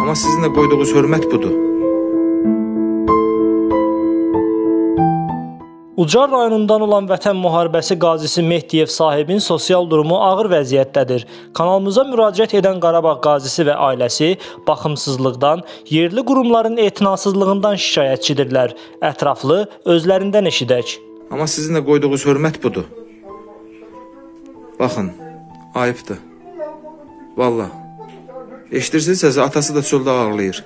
Amma sizin də qoyduğunuz hörmət budur. Ucar rayonundan olan Vətən Müharibəsi qazisi Mehdiyev sahibin sosial durumu ağır vəziyyətdədir. Kanalımıza müraciət edən Qarabağ qazisi və ailəsi baxımsızlıqdan, yerli qurumların etinasızlığından şikayətçidirlər. Ətraflı özlərindən eşidək. Amma sizin də qoyduğunuz hörmət budur. Baxın, ayıbdır. Vallah. Eşidirsinizsə atası da çöldə ağlayır.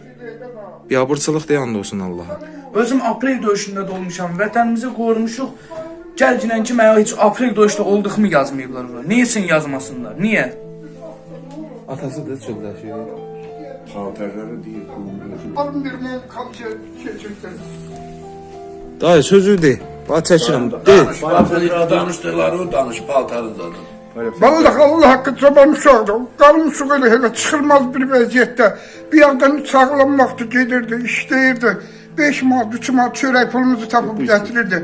Biabırçılıq deyə olsun Allaha. Özüm aprel döyüşündə də olmuşam. Vətənimizi qorumuşuq. Gəlginən ki, mənə heç aprel döyüşdə olduqmu yazmayıblar bura. Niyə üçün yazmasınlar? Niyə? Atası da çöldə yaşayır. Paltarları değil, kumru. Alın bir mən kalça keçirdim. Dayı sözü de. Bax çəkirəm. De. Danış, paltarı danıştıkları danış, paltarı da. Vallahi Allah hakkı çobanmışam. Kalmışıq elə elə çıxılmaz bir vəziyyətdə. Bir yandan sağlanmaqdı, gedirdi, işləyirdi. 5 manat, 3 manat çörək pulumuzu tapıb gətirirdi.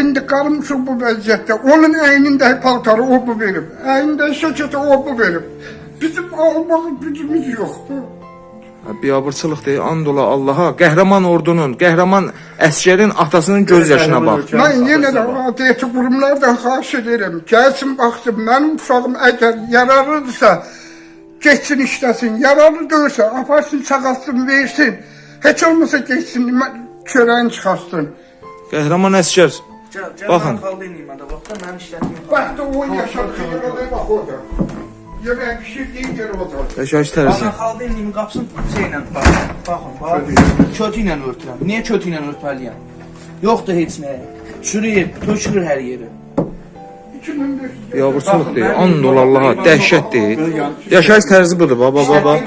İndi qalmışıq bu vəziyyətdə. Onun əynində paltarı o bu verib. Əynində şəkəti o bu verib. Bizim almaq gücümüz yoxdur. Biabırçılıq deyə and ola Allaha. Qəhrəman ordunun, qəhrəman əskərin atasının göz yaşına bax. Mən yenə də adiyyəti qurumlardan xahiş edirəm. Gəlsin baxsın, mənim uşağım əgər yararlıdırsa, geçsin işləsin. Yararlı deyilsə, aparsın, çağatsın, versin. Heç olmasa geçsin, çörəyini çıxartsın. Qəhrəman əskər. Gəl, gəl Baxın. mən xalq eləyim hədə. Bax da mən işlətməyim. Bax da o yaşadığı yerə bax orada. Yemək pişirdiyi yer orada. Yaşayış xalq eləyim qapısını şeylə bax. Baxın, bax. Kötü ilə örtürəm. Niyə kötü ilə örtməliyəm? Yoxdur heç nə. Çürüyüb, tökülür hər yeri. 2500 Biabırçılıq deyə and ola Allaha. Dəhşət deyil. Yaşayış tərzi budur. Baba, baba.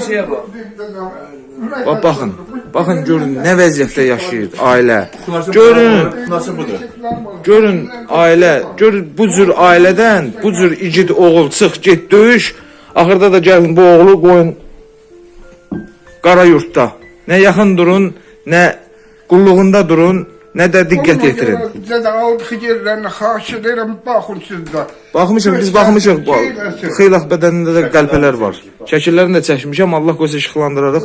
Bax baxın. Baxın görün nə vəziyyətdə yaşayır ailə. Görün, Nasıl budur? görün ailə, görün bu cür ailədən, bu cür igid oğul çıx, get döyüş. Axırda da gəlin bu oğlu qoyun qara yurtda. Nə yaxın durun, nə qulluğunda durun, nə də diqqət yetirin. Baxmışıq, biz baxmışıq. bu- Xeylaq bədənində də qəlpələr var. Şəkillərini də çəkmişəm. Allah qoysa işıqlandırarıq.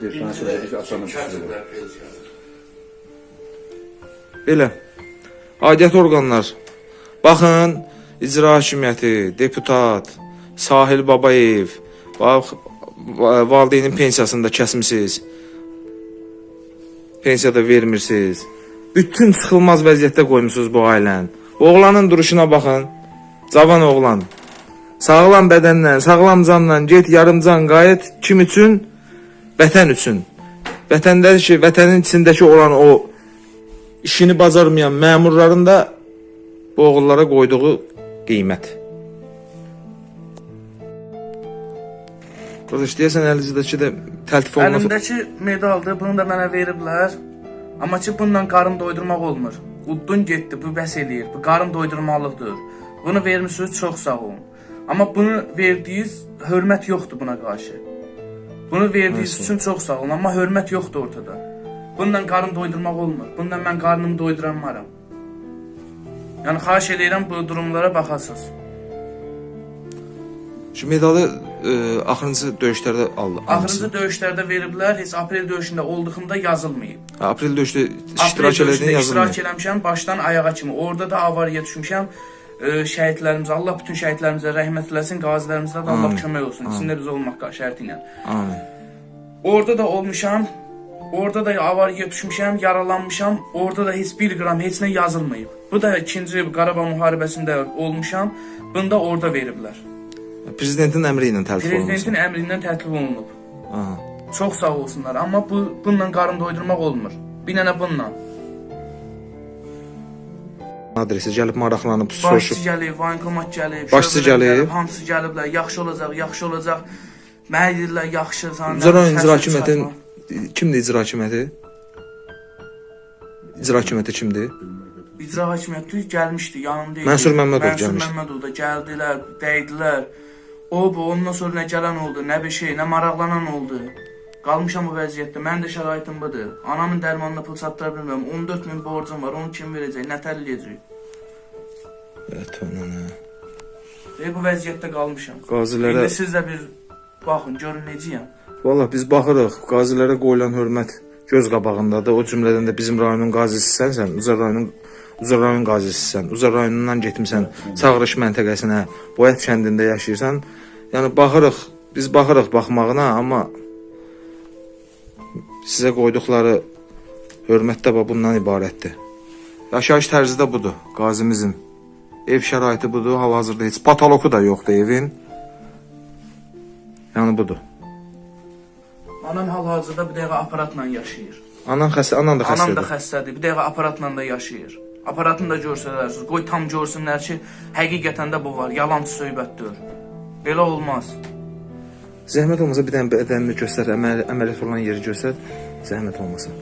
De pişirir. Belə. Aidiyyət orqanlar. Baxın, icra hakimiyyəti, deputat, Sahil Babayev, bax va- valideynin pensiyasını da kəsmisiniz. Pensiya da vermirsiniz. Bütün çıxılmaz vəziyyətdə qoymusunuz bu ailəni. Oğlanın duruşuna baxın. Cavan oğlan. Sağlam bədənlə, sağlam canla get yarımcan qayıt kim üçün? Vətən üçün. Vətəndədir ki, vətənin içindəki olan o işini bacarmayan məmurların da bu oğullara qoyduğu qiymət. Qardaş, deyəsən əlinizdəki də təltif olunması Əlimdəki medaldır, bunu da mənə veriblər. Ki, bununla qarın doydurmaq olmur. Uddun getdi, bu bəs eləyir. Bu qarın doydurmalıqdır. Bunu vermisiniz, çox sağ olun. Amma bunu verdiyiniz hörmət yoxdur buna qarşı. Bunu verdiyiniz üçün çox sağ olun, amma hörmət yoxdur ortada. Bununla qarın doydurmaq olmur. Bununla mən qarnımı doyduranmaram. Yəni xahiş edirəm bu durumlara baxasınız. Şu medalı e, axırıncı döyüşlərdə aldı. Axırıncı döyüşlərdə veriblər, heç aprel döyüşündə olduğumda yazılmayıb. Ha, Aprel döyüşdə iştirak elədiyini yazılmır. iştirak eləmişəm başdan ayağa kimi. Orada da avariya düşmüşəm. Ə, şəhidlərimizə, Allah bütün şəhidlərimizə rəhmət eləsin, qazilərimizə də Allah kömək olsun. İçində biz olmaq şərti ilə. Amin. Orada da olmuşam. Orada da avariya düşmüşəm, yaralanmışam. Orada da heç bir qram heç nə yazılmayıb. Bu da ikinci Qarabağ müharibəsində olmuşam. Bunda orada veriblər. Prezidentin əmri ilə təltif olunmuş. Prezidentin əmrindən təklif olunub. Aha. Çox sağ olsunlar, amma bu bununla qarın doydurmaq olmur. Bir dənə bununla. Adresi gəlib maraqlanıb Başçı soruşub. gəlib, vankomat gəlib, Başçı gəlib. hamısı gəliblər. Yaxşı olacaq, yaxşı olacaq. Mənə deyirlər yaxşı, sən. İcra icra hakimiyyətin kimdir icra hakimiyyəti? İcra hakimiyyəti kimdir? icra hakimiyyəti gəlmişdi, yanımda idi. Mənsur Məmmədov Mənsur gəlmişdi. Məmmədov da gəldilər, dəydilər. O bu, ondan sonra nə gələn oldu, nə bir şey, nə maraqlanan oldu. Qalmışam bu vəziyyətdə. Mənim də şəraitim budur. Anamın dərmanına pul çatdıra bilmirəm. 14 min borcum var. Onu kim verəcək? Nə təlləyəcək? Evet, anana. E bu vəziyyətdə qalmışam. Qazilərə İndi siz də bir baxın, görün necəyəm. Valla biz baxırıq, qazilərə qoyulan hörmət göz qabağındadır. O cümlədən də bizim rayonun qazisisən, sən Ucar rayonun Ucar rayon qazisisən. Ucar rayonundan getmisən Çağırış məntəqəsinə, Boyat kəndində yaşayırsan. Yəni baxırıq, biz baxırıq baxmağına, amma sizə qoyduqları hörmət də bundan ibarətdir. Yaşayış tərzi də budur, qazimizin. Ev şəraiti budur, hal-hazırda heç patoloku da yoxdur evin. Yəni budur. Anam hal-hazırda bir dəqiqə aparatla yaşayır. Anan xəstə, anan da Anam da xəstədir. xəstədir. Bir dəqiqə aparatla da yaşayır. Aparatını da görsələrsiniz. Qoy tam görsünlər ki, həqiqətən də bu var. Yalançı söhbətdir. Belə olmaz. Zəhmət olmasa bir dənə bədənini göstər, əməl, əməliyyat olan yeri göstər. Zəhmət olmasa.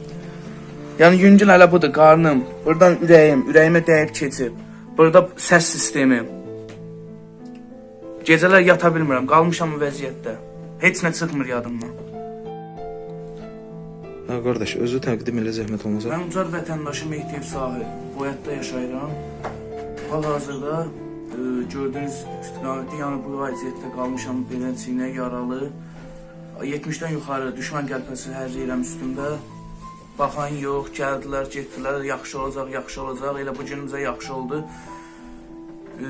Yəni yüngül hələ budur, qarnım. Burdan ürəyim, ürəyimə dəyib keçib. Burada səs sistemi. Gecələr yata bilmirəm, qalmışam bu vəziyyətdə. Heç nə çıxmır yadımdan. Ha qardaş, özü təqdim elə zəhmət olmasa. Mən ucar vətəndaşım Mehdiyev Sahil. Boyatda yaşayıram. Hal-hazırda e, gördüyünüz istiqamətdə yəni bu vəziyyətdə qalmışam belə çiynə yaralı. 70-dən yuxarı düşmən qəlpəsi hərləyirəm üstümdə. Baxan yox, gəldilər, getdilər, yaxşı olacaq, yaxşı olacaq. Elə bu günümüzə yaxşı oldu. E,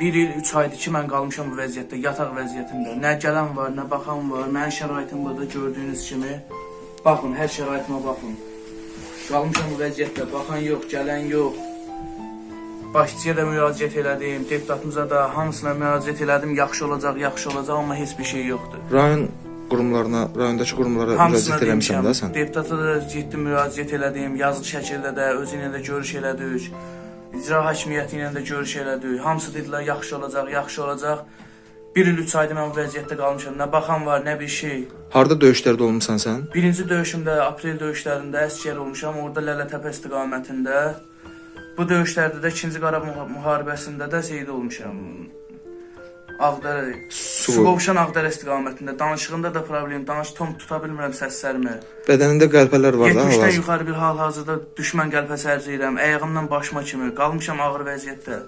bir il, üç aydır ki, mən qalmışam bu vəziyyətdə, yataq vəziyyətində. Nə gələn var, nə baxan var. Mənim şəraitim budur, gördüyünüz kimi. Baxın, hər şəraitimə baxın. Qalmışam bu vəziyyətdə, baxan yox, gələn yox. Başçıya da müraciət elədim, deputatımıza da hamısına müraciət elədim. Yaxşı olacaq, yaxşı olacaq, amma heç bir şey yoxdur. Rayon qurumlarına, rayondakı qurumlara müraciət eləmisən demişəm. də sən. Deputata da getdim, müraciət elədim. Yazılı şəkildə də, özü ilə də görüş elədik. İcra hakimiyyəti ilə də görüş elədik. Hamısı dedilər, yaxşı olacaq, yaxşı olacaq. Bir il üç aydır mən bu vəziyyətdə qalmışam. Nə baxan var, nə bir şey. Harda döyüşlərdə olmusan sən? Birinci döyüşümdə, aprel döyüşlərində əskər olmuşam, orada Lələtəpə istiqamətində. Bu döyüşlərdə də 2-ci Qarabağ müharibəsində də şeydə olmuşam. Ağdərə, Suqovuşan Ağdərə istiqamətində. Danışığında da problem, danış tom tuta bilmirəm səslərimi. Bədənində qəlpələr var da 70-dən hal-hazırda. yuxarı bir hal-hazırda düşmən qəlpəsi ərzəyirəm. Ayağımdan başıma kimi qalmışam ağır vəziyyətdə.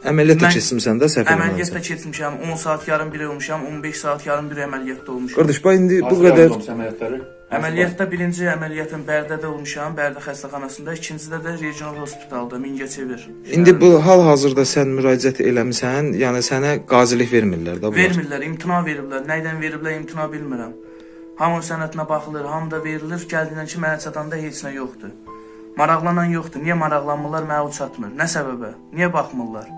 Əməliyyat da Mən- keçmisən də səhv Əməliyyatda eləmirəmsə. keçmişəm. 10 saat yarım bir olmuşam, 15 saat yarım bir əməliyyatda olmuşam. Qardaş, bax indi bu qədər əməliyyatları? Əməliyyatda birinci əməliyyatın Bərdədə olmuşam, Bərdə xəstəxanasında, ikincidə də regional hospitalda Mingəçevir. indi bu hal-hazırda sən müraciət eləmisən, yəni sənə qazilik vermirlər də bunlar. vermirlər, imtina veriblər. Nəydən veriblər, imtina bilmirəm. Hamı sənətinə baxılır, hamı da verilir. Gəldiyindən ki, mənə çatanda heç nə yoxdur. Maraqlanan yoxdur. Niyə maraqlanmırlar, mənə o çatmır? Nə səbəbə? Niyə baxmırlar?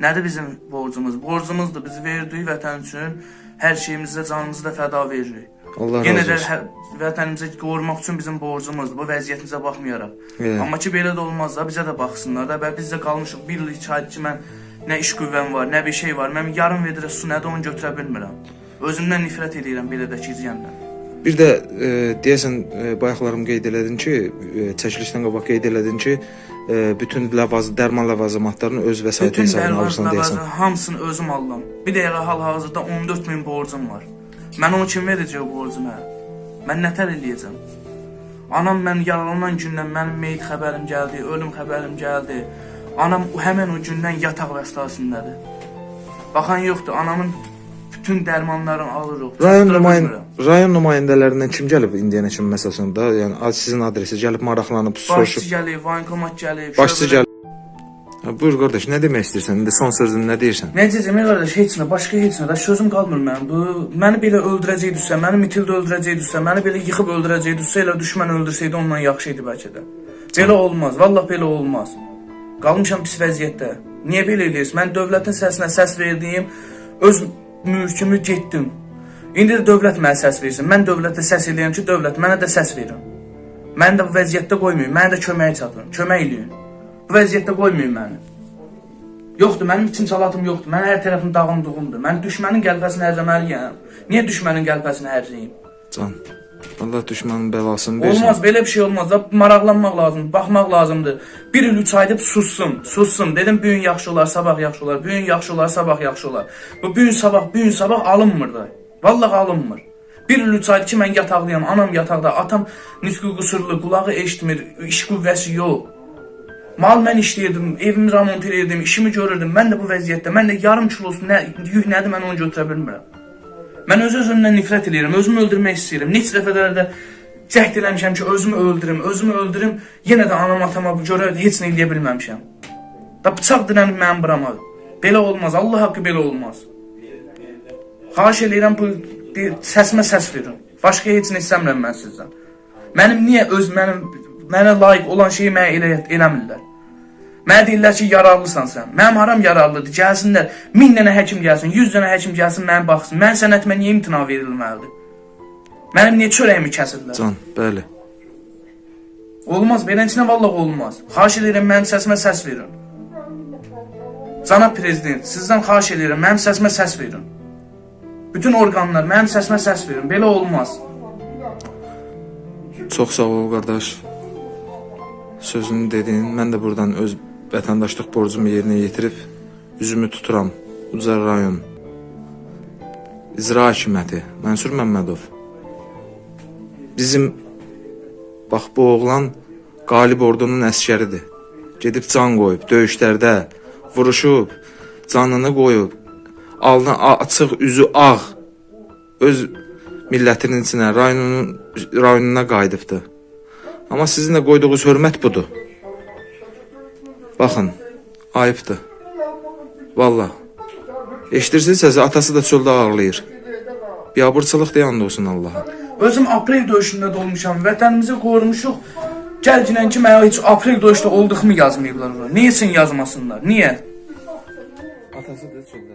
Nədir bizim borcumuz? Borcumuzdur. Biz verdik vətən üçün hər şeyimizdə canımızı da fəda veririk. Allah Yenə razı də olsun. hər, vətənimizi qorumaq üçün bizim borcumuzdur. Bu vəziyyətimizə baxmayaraq. Evet. Amma ki belə də olmaz da bizə də baxsınlar da. Biz də qalmışıq 1 il iki aydır ki mən nə iş qüvvəm var, nə bir şey var. Mən yarım vedrə su nədir onu götürə bilmirəm. Özümdən nifrət edirəm belə də izləyəndən. Bir də e, deyəsən e, bayaqlarım qeyd elədin ki, e, çəkilişdən qabaq qeyd elədin ki, bütün ləvaz dərman ləvazimatlarını öz vəsait Bütün hesabına alırsan deyəsən. ləvazı hamısını özüm aldım. Bir dəqiqə hal-hazırda 14 min borcum var. Mən onu kim verəcək o borcu mənə? Mən nətər eləyəcəm? Anam mən yaralanan gündən mənim meyit xəbərim gəldi, ölüm xəbərim gəldi. Anam həmin o gündən yataq vəstasındədir. Baxan yoxdur, anamın bütün dərmanlarını alırıq. Rayon bilmirəm. rayon nümayəndələrindən kim gəlib indiyənə kimi məsələsində, yəni ad- sizin adresi gəlib maraqlanıb Başçı soruşub. gəlib, vankomat gəlib. Başçı gəlib. Buyur qardaş, nə demək istəyirsən? İndi son sözün nə deyirsən? Necə demək qardaş, heç nə, başqa heç nə. Da sözüm qalmır mənim. Bu məni belə öldürəcəkdisə, məni mitildə öldürəcəkdisə, məni belə yıxıb öldürəcəkdisə, elə düşmən öldürsəydi ondan yaxşı idi bəlkə də. Belə olmaz, vallah belə olmaz. Qalmışam pis vəziyyətdə. Niyə belə eləyirsən? Mən dövlətin səsinə səs verdiyim, öz mülkümü getdim. İndi də dövlət mənə səs versin. Mən dövlətə səs eləyirəm ki, dövlət mənə də səs verin. Məni də bu vəziyyətdə qoymayın. Mənə də köməyə çatın. Kömək eləyin. Bu vəziyyətdə qoymayın məni. Yoxdur, mənim için salatım yoxdur. Mən hər tərəfim dağım doğumdur. Mən düşmənin qəlbəsini hərləməliyəm. Niyə düşmənin qəlbəsini hərləyim? Can. Allah düşmənin bəlasını versin. Olmaz, belə bir şey olmaz. Da maraqlanmaq lazımdır, baxmaq lazımdır. Bir il üç aydır sussun, sussun. Dedim bu gün yaxşı olar, sabah yaxşı olar. Bu yaxşı olar, sabah yaxşı olar. Bu bu sabah, bu sabah alınmır da. Vallahi alınmır. Bir il üç aydır ki mən yataqlıyam, anam yataqda, atam nisqi qusurlu, qulağı eşitmir, iş qüvvəsi yox. Mal mən işləyirdim, evimi remont edirdim, işimi görürdüm. Mən də bu vəziyyətdə, mən də yarım kilosu nə yük nədir mən onu götürə bilmirəm. Mən öz özümdən nifrət edirəm, özümü öldürmək istəyirəm. Neçə dəfələr də cəhd eləmişəm ki, özümü öldürüm, özümü öldürüm. Yenə də anam atama görə heç nə eləyə bilməmişəm. Da bıçaq dirənib mənim burama. Belə olmaz. Allah haqqı belə olmaz. Xahiş edirəm bu səsimə səs verin. Başqa heç nə istəmirəm mən sizdən. Mənim niyə öz mənim mənə layiq olan şeyi mənə elə eləmirlər? Mənə deyirlər ki, yararlısan sən. Mənim haram yararlıdır. Gəlsinlər, 1000 dənə həkim gəlsin, 100 dənə həkim gəlsin, mənə baxsın. Mən sənətimə niyə imtina verilməlidir? Mənim niyə çörəyimi kəsirlər? Can, bəli. Olmaz, beləsinə vallahi olmaz. Xahiş edirəm mənim səsimə səs verin. Cənab prezident, sizdən xahiş edirəm mənim səsimə səs verin. Bütün orqanlar mənim səsimə səs verin. Belə olmaz. Çox sağ ol qardaş. Sözünü dedin. Mən də buradan öz vətəndaşlıq borcumu yerinə yetirib üzümü tuturam. Ucar rayon İcra Hakimiyyəti Mənsur Məmmədov. Bizim bax bu oğlan qalib ordunun əskəridir. Gedib can qoyub döyüşlərdə vuruşub, canını qoyub, alnı açıq, üzü ağ öz millətinin içinə, rayonunun rayonuna qayıdıbdı. Amma sizin də qoyduğunuz hörmət budur. Baxın, ayıbdır. Vallah. Eşidirsiniz səsi, atası da çöldə ağlayır. Biabırçılıq deyan da olsun Allaha. Özüm aprel döyüşündə də olmuşam. Vətənimizi qorumuşuq. Gəlginən ki, mənə heç aprel döyüşdə olduqmu yazmayıblar ora. Niyə üçün yazmasınlar? Niyə? Atası da çöldə.